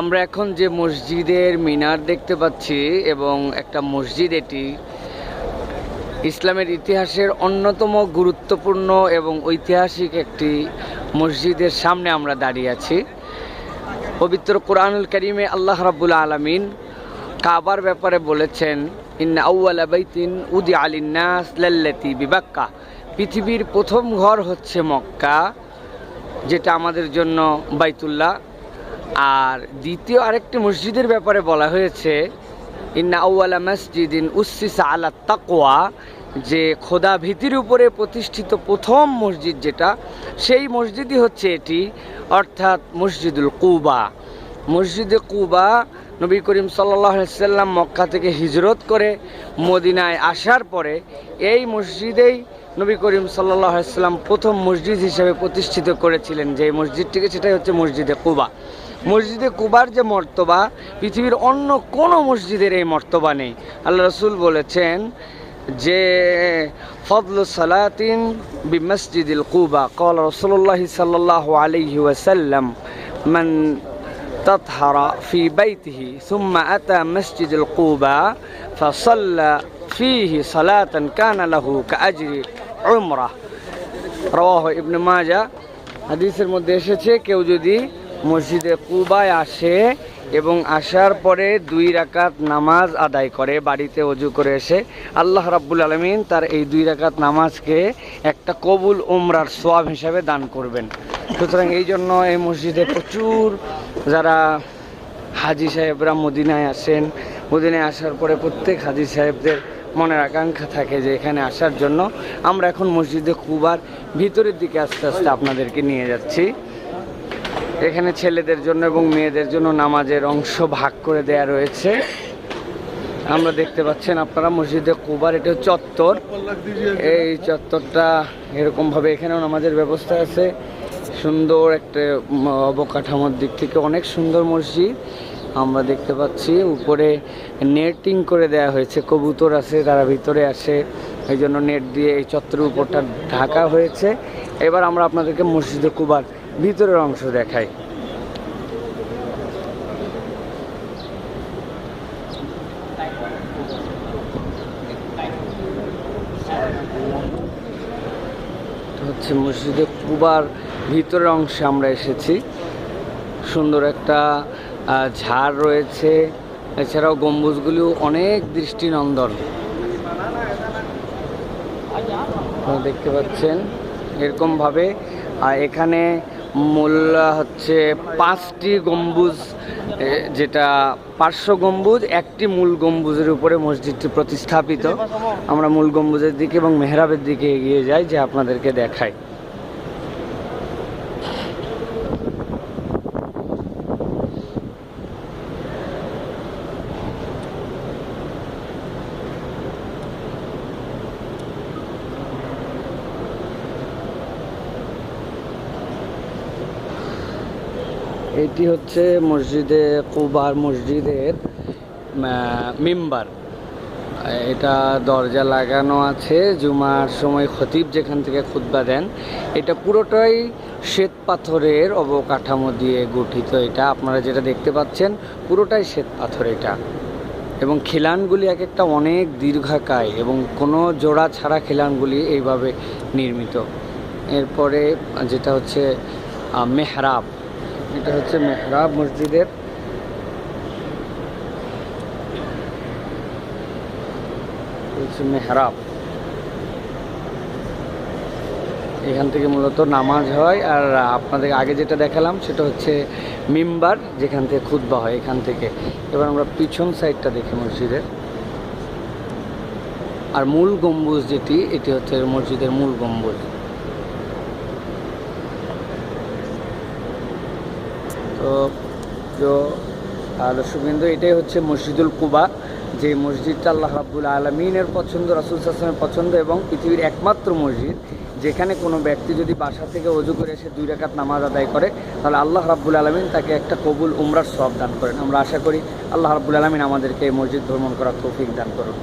আমরা এখন যে মসজিদের মিনার দেখতে পাচ্ছি এবং একটা মসজিদ এটি ইসলামের ইতিহাসের অন্যতম গুরুত্বপূর্ণ এবং ঐতিহাসিক একটি মসজিদের সামনে আমরা দাঁড়িয়ে আছি। পবিত্র কোরআনুল করিমে আল্লাহ রাব্বুল আলামিন কাবার ব্যাপারে বলেছেন, ইন্না বাইতিন উদি আলিন্নাস বিবাক্কা। পৃথিবীর প্রথম ঘর হচ্ছে মক্কা, যেটা আমাদের জন্য বাইতুল্লাহ। আর দ্বিতীয় আরেকটি মসজিদের ব্যাপারে বলা হয়েছে, ইন্না আউয়ালা মসজিদিন উসিসা আলা তাকওয়া যে খোদা ভীতির উপরে প্রতিষ্ঠিত প্রথম মসজিদ যেটা, সেই মসজিদই হচ্ছে এটি, অর্থাৎ মসজিদুল কুবা। মসজিদে কুবা নবী করিম সাল্লাম মক্কা থেকে হিজরত করে মদিনায় আসার পরে এই মসজিদেই নবী করিম সাল্লাম প্রথম মসজিদ হিসেবে প্রতিষ্ঠিত করেছিলেন যে মসজিদটিকে সেটাই হচ্ছে মসজিদে কুবা। মসজিদে কুবার যে মর্তবা পৃথিবীর অন্য কোনো মসজিদের এই মর্তবা নেই আল্লাহ রসুল বলেছেন যে ফজল সালাতিন বি মসজিদুল কুবা কল রসুল্লাহ সাল্লাহ আলহি ওয়াসাল্লাম মান تطهر في بيته ثم أتى مسجد القوبى فصلى فيه صلاة كان له كأجر عمرة رواه ابن ماجه হাদিসের মধ্যে এসেছে কেউ যদি মসজিদে কুবায় আসে এবং আসার পরে দুই রাকাত নামাজ আদায় করে, বাড়িতে অজু করে এসে। আল্লাহ রাব্বুল আলমিন তার এই দুই রাকাত নামাজকে একটা কবুল উমরার সোয়াব হিসাবে দান করবেন। সুতরাং এই জন্য এই মসজিদে প্রচুর যারা হাজি সাহেবরা মদিনায় আসেন, মদিনায় আসার পরে প্রত্যেক হাজি সাহেবদের মনের আকাঙ্ক্ষা থাকে যে এখানে আসার জন্য। আমরা এখন মসজিদে কুবার ভিতরের দিকে আস্তে আস্তে আপনাদেরকে নিয়ে যাচ্ছি। এখানে ছেলেদের জন্য এবং মেয়েদের জন্য নামাজের অংশ ভাগ করে দেয়া রয়েছে। আমরা দেখতে পাচ্ছেন আপনারা মসজিদে কুবার, এটা চত্বর। এই চত্বরটা এরকমভাবে এখানেও নামাজের ব্যবস্থা আছে। সুন্দর একটা অবকাঠামোর দিক থেকে অনেক সুন্দর মসজিদ। আমরা দেখতে পাচ্ছি উপরে নেটিং করে দেয়া হয়েছে, কবুতর আছে, তারা ভিতরে আসে। এই জন্য নেট দিয়ে এই চত্বরের উপরটা ঢাকা হয়েছে। এবার আমরা আপনাদেরকে মসজিদে কুবার ভিতরের অংশ দেখাই। হচ্ছে মসজিদে কুবার ভিতরের অংশে আমরা এসেছি। সুন্দর একটা ঝাড় রয়েছে। এছাড়াও গম্বুজগুলিও অনেক দৃষ্টিনন্দন। দেখতে পাচ্ছেন, এরকমভাবে এখানে মূল হচ্ছে পাঁচটি গম্বুজ যেটা পার্শ্ব গম্বুজ, একটি মূল গম্বুজের উপরে মসজিদটি প্রতিস্থাপিত। আমরা মূল গম্বুজের দিকে এবং মেহরাবের দিকে এগিয়ে যাই, যে আপনাদেরকে দেখাই। এটি হচ্ছে মসজিদে কুবার মসজিদের মেম্বার। এটা দরজা লাগানো আছে, জুমার সময় খতিব যেখান থেকে খুতবা দেন। এটা পুরোটাই শ্বেত পাথরের অবকাঠামো দিয়ে গঠিত এটা। আপনারা যেটা দেখতে পাচ্ছেন, পুরোটাই শ্বেত পাথর এটা। এবং খিলানগুলি এক একটা অনেক দীর্ঘাকায় এবং কোনো জোড়া ছাড়া খিলানগুলি এইভাবে নির্মিত। এরপরে যেটা হচ্ছে মেহরাব। এটা হচ্ছে মেহরাব মসজিদের। হচ্ছে মেহরাব। এখান থেকে মূলত নামাজ হয়, আর আপনাদের আগে যেটা দেখালাম সেটা হচ্ছে মিম্বার, যেখান থেকে খুতবা হয় এখান থেকে। এবার আমরা পিছন সাইডটা দেখি মসজিদের। আর মূল গম্বুজ যেটি, এটি হচ্ছে মসজিদের মূল গম্বুজ। তো তো দর্শকবৃন্দ এটাই হচ্ছে মসজিদুল কুবা, যে মসজিদটা আল্লাহ রাব্বুল আলমিনের পছন্দ, রাসুল সাসলামের পছন্দ এবং পৃথিবীর একমাত্র মসজিদ, যেখানে কোনো ব্যক্তি যদি বাসা থেকে অজু করে এসে দুই রাকাত নামাজ আদায় করে, তাহলে আল্লাহ রাব্বুল আলমিন তাকে একটা কবুল উমরার সব দান করেন। আমরা আশা করি আল্লাহ রাব্বুল আলমিন আমাদেরকে এই মসজিদ ভ্রমণ করার তৌফিক দান করুন।